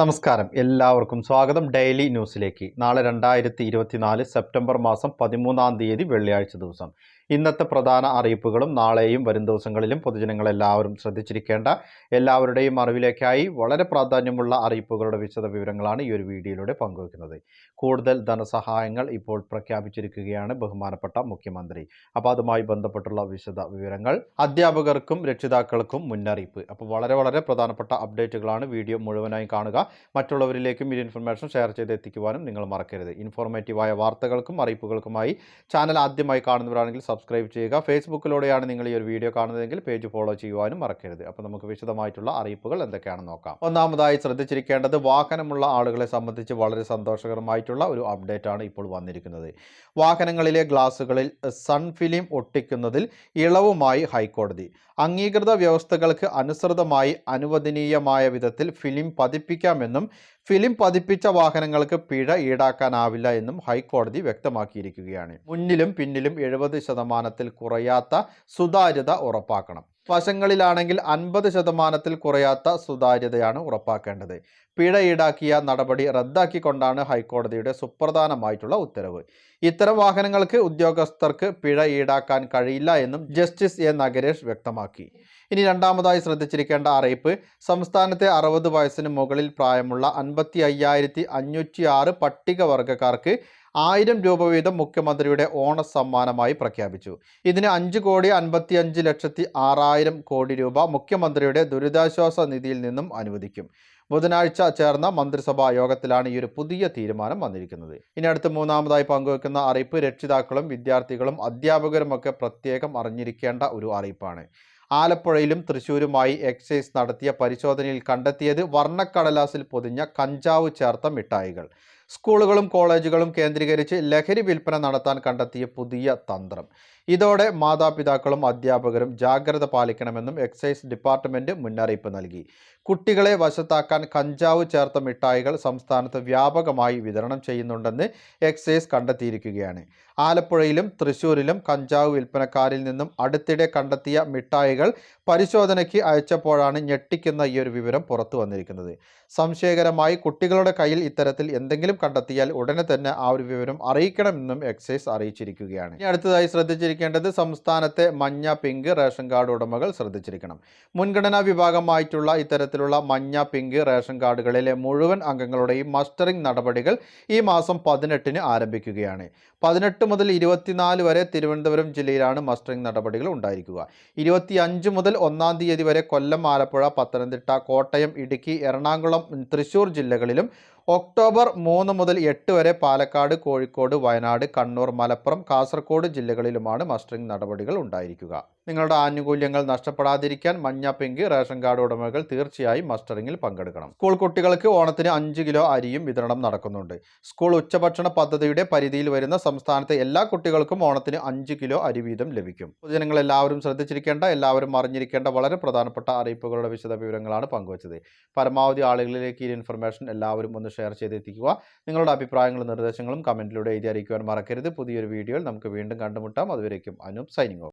നമസ്കാരം. എല്ലാവർക്കും സ്വാഗതം. ഡെയിലി ന്യൂസിലേക്ക്. നാളെ രണ്ടായിരത്തി ഇരുപത്തിനാല് സെപ്റ്റംബർ മാസം പതിമൂന്നാം തീയതി വെള്ളിയാഴ്ച ദിവസം. ഇന്നത്തെ പ്രധാന അറിയിപ്പുകളും നാളെയും വരും ദിവസങ്ങളിലും പൊതുജനങ്ങളെല്ലാവരും ശ്രദ്ധിച്ചിരിക്കേണ്ട എല്ലാവരുടെയും അറിവിലേക്കായി വളരെ പ്രാധാന്യമുള്ള അറിയിപ്പുകളുടെ വിശദ വിവരങ്ങളാണ് ഈ ഒരു വീഡിയോയിലൂടെ പങ്കുവയ്ക്കുന്നത് കൂടുതൽ ധനസഹായങ്ങൾ ഇപ്പോൾ പ്രഖ്യാപിച്ചിരിക്കുകയാണ് ബഹുമാനപ്പെട്ട മുഖ്യമന്ത്രി. അപ്പോൾ അതുമായി ബന്ധപ്പെട്ടുള്ള വിശദ വിവരങ്ങൾ അധ്യാപകർക്കും രക്ഷിതാക്കൾക്കും മുന്നറിയിപ്പ്. അപ്പോൾ വളരെ വളരെ പ്രധാനപ്പെട്ട അപ്ഡേറ്റുകളാണ് വീഡിയോ മുഴുവനായി കാണുക. മറ്റുള്ളവരിലേക്കും ഈ ഇൻഫർമേഷൻ ഷെയർ ചെയ്ത് എത്തിക്കുവാനും നിങ്ങൾ മറക്കരുത്. ഇൻഫോർമേറ്റീവായ വാർത്തകൾക്കും അറിയിപ്പുകൾക്കുമായി ചാനൽ ആദ്യമായി കാണുന്നവരാണെങ്കിൽ സബ്സ്ക്രൈബ് ചെയ്യുക. ഫേസ്ബുക്കിലൂടെയാണ് നിങ്ങൾ ഈ ഒരു വീഡിയോ കാണുന്നതെങ്കിൽ പേജ് ഫോളോ ചെയ്യുവാനും മറക്കരുത്. അപ്പോൾ നമുക്ക് വിശദമായിട്ടുള്ള അറിയിപ്പുകൾ എന്തൊക്കെയാണെന്ന് നോക്കാം. ഒന്നാമതായി ശ്രദ്ധിച്ചിരിക്കേണ്ടത് വാഹനമുള്ള ആളുകളെ സംബന്ധിച്ച് വളരെ സന്തോഷകരമായിട്ടുള്ള ഒരു അപ്ഡേറ്റ് ആണ് ഇപ്പോൾ വന്നിരിക്കുന്നത്. വാഹനങ്ങളിലെ ഗ്ലാസുകളിൽ സൺ ഫിലിം ഒട്ടിക്കുന്നതിൽ ഇളവുമായി ഹൈക്കോടതി. അംഗീകൃത വ്യവസ്ഥകൾക്ക് അനുസൃതമായി അനുവദനീയമായ വിധത്തിൽ ഫിലിം പതിപ്പിക്കാമെന്നും ഫിലിം പതിപ്പിച്ച വാഹനങ്ങൾക്ക് പിഴ ഈടാക്കാനാവില്ല എന്നും ഹൈക്കോടതി വ്യക്തമാക്കിയിരിക്കുകയാണ്. മുന്നിലും പിന്നിലും എഴുപത് ശതമാനത്തിൽ കുറയാത്ത സുതാര്യത ഉറപ്പാക്കണം. വശങ്ങളിലാണെങ്കിൽ അൻപത് ശതമാനത്തിൽ കുറയാത്ത സുതാര്യതയാണ് ഉറപ്പാക്കേണ്ടത്. പിഴ ഈടാക്കിയ നടപടി റദ്ദാക്കിക്കൊണ്ടാണ് ഹൈക്കോടതിയുടെ സുപ്രധാനമായിട്ടുള്ള ഉത്തരവ്. ഇത്തരം വാഹനങ്ങൾക്ക് ഉദ്യോഗസ്ഥർക്ക് പിഴ ഈടാക്കാൻ കഴിയില്ല എന്നും ജസ്റ്റിസ് എ. നഗരേഷ് വ്യക്തമാക്കി. ഇനി രണ്ടാമതായി ശ്രദ്ധിച്ചിരിക്കേണ്ട അറിയിപ്പ് സംസ്ഥാനത്തെ അറുപത് വയസ്സിന് മുകളിൽ പ്രായമുള്ള അൻപത്തി അയ്യായിരത്തി അഞ്ഞൂറ്റി ആറ് പട്ടികവർഗക്കാർക്ക് ആയിരം രൂപ വീതം മുഖ്യമന്ത്രിയുടെ ഓണ സമ്മാനമായി പ്രഖ്യാപിച്ചു. ഇതിന് അഞ്ച് കോടി അൻപത്തി അഞ്ച് ലക്ഷത്തി ആറായിരം കോടി രൂപ മുഖ്യമന്ത്രിയുടെ ദുരിതാശ്വാസ നിധിയിൽ നിന്നും അനുവദിക്കും. ബുധനാഴ്ച ചേർന്ന മന്ത്രിസഭാ യോഗത്തിലാണ് ഈ ഒരു പുതിയ തീരുമാനം വന്നിരിക്കുന്നത്. ഇനി അടുത്ത് മൂന്നാമതായി പങ്കുവെക്കുന്ന അറിയിപ്പ് രക്ഷിതാക്കളും വിദ്യാർത്ഥികളും അധ്യാപകരും ഒക്കെ പ്രത്യേകം അറിഞ്ഞിരിക്കേണ്ട ഒരു അറിയിപ്പാണ്. ആലപ്പുഴയിലും തൃശൂരുമായി എക്സൈസ് നടത്തിയ പരിശോധനയിൽ കണ്ടെത്തിയത് വർണക്കടലാസിൽ പൊതിഞ്ഞ കഞ്ചാവ് ചേർത്ത മിഠായികൾ. സ്കൂളുകളും കോളേജുകളും കേന്ദ്രീകരിച്ച് ലഹരി വിൽപ്പന നടത്താൻ കണ്ടെത്തിയ പുതിയ തന്ത്രം. ഇതോടെ മാതാപിതാക്കളും അധ്യാപകരും ജാഗ്രത പാലിക്കണമെന്നും എക്സൈസ് ഡിപ്പാർട്ട്മെന്റ് മുന്നറിയിപ്പ് നൽകി. കുട്ടികളെ വശത്താക്കാൻ കഞ്ചാവ് ചേർത്ത മിഠായികൾ സംസ്ഥാനത്ത് വ്യാപകമായി വിതരണം ചെയ്യുന്നുണ്ടെന്ന് എക്സൈസ് കണ്ടെത്തിയിരിക്കുകയാണ്. ആലപ്പുഴയിലും തൃശൂരിലും കഞ്ചാവ് വിൽപ്പനക്കാരിൽ നിന്നും അടുത്തിടെ കണ്ടെത്തിയ മിഠായികൾ പരിശോധനയ്ക്ക് അയച്ചപ്പോഴാണ് ഞെട്ടിക്കുന്ന ഈ ഒരു വിവരം പുറത്തു വന്നിരിക്കുന്നത്. സംശയകരമായി കുട്ടികളുടെ കയ്യിൽ ഇത്തരത്തിൽ എന്തെങ്കിലും കണ്ടെത്തിയാൽ ഉടനെ തന്നെ ആ ഒരു വിവരം അറിയിക്കണമെന്നും എക്സൈസ് അറിയിച്ചിരിക്കുകയാണ്. ഇനി അടുത്തതായി ശ്രദ്ധിച്ചിരിക്കേണ്ടത് സംസ്ഥാനത്തെ മഞ്ഞ പിങ്ക് റേഷൻ കാർഡ് ഉടമകൾ ശ്രദ്ധിച്ചിരിക്കണം. മുൻഗണനാ വിഭാഗമായിട്ടുള്ള ഇത്തരത്തിലുള്ള മഞ്ഞ പിങ്ക് റേഷൻ കാർഡുകളിലെ മുഴുവൻ അംഗങ്ങളുടെയും മസ്റ്ററിംഗ് നടപടികൾ ഈ മാസം പതിനെട്ടിന് ആരംഭിക്കുകയാണ്. പതിനെട്ട് മുതൽ ഇരുപത്തിനാല് വരെ തിരുവനന്തപുരം ജില്ലയിലാണ് മസ്റ്ററിംഗ് നടപടികൾ ഉണ്ടായിരിക്കുക. ഇരുപത്തി അഞ്ച് മുതൽ ഒന്നാം തീയതി വരെ കൊല്ലം ആലപ്പുഴ പത്തനംതിട്ട കോട്ടയം ഇടുക്കി എറണാകുളം തൃശൂർ ജില്ലകളിലും ഒക്ടോബർ മൂന്ന് മുതൽ എട്ട് വരെ പാലക്കാട് കോഴിക്കോട് വയനാട് കണ്ണൂർ മലപ്പുറം കാസർഗോഡ് ജില്ലകളിലുമാണ് മസ്റ്ററിംഗ് നടപടികൾ ഉണ്ടായിരിക്കുക. നിങ്ങളുടെ ആനുകൂല്യങ്ങൾ നഷ്ടപ്പെടാതിരിക്കാൻ മഞ്ഞ പിങ്ക് റേഷൻ കാർഡ് ഉടമകൾ തീർച്ചയായും മസ്റ്ററിംഗിൽ പങ്കെടുക്കണം. സ്കൂൾ കുട്ടികൾക്ക് ഓണത്തിന് അഞ്ച് കിലോ അരിയും വിതരണം നടക്കുന്നുണ്ട്. സ്കൂൾ ഉച്ചഭക്ഷണ പദ്ധതിയുടെ പരിധിയിൽ വരുന്ന സംസ്ഥാനത്തെ എല്ലാ കുട്ടികൾക്കും ഓണത്തിന് അഞ്ച് കിലോ അരി വീതം ലഭിക്കും. പൊതുജനങ്ങൾ എല്ലാവരും ശ്രദ്ധിച്ചിരിക്കേണ്ട എല്ലാവരും അറിഞ്ഞിരിക്കേണ്ട വളരെ പ്രധാനപ്പെട്ട അറിയിപ്പുകളുടെ വിശദ വിവരങ്ങളാണ് പങ്കുവച്ചത്. പരമാവധി ആളുകളിലേക്ക് ഈ ഇൻഫർമേഷൻ എല്ലാവരും ഒന്ന് ഷെയർ ചെയ്തെത്തിക്കുക. നിങ്ങളുടെ അഭിപ്രായങ്ങളും നിർദ്ദേശങ്ങളും കമന്റിലൂടെ എഴുതി അറിയിക്കുവാൻ മറക്കരുത്. പുതിയൊരു വീഡിയോയിൽ നമുക്ക് വീണ്ടും കണ്ടുമുട്ടാം. അതുവരേക്കും അനൂപ് സൈനിങ്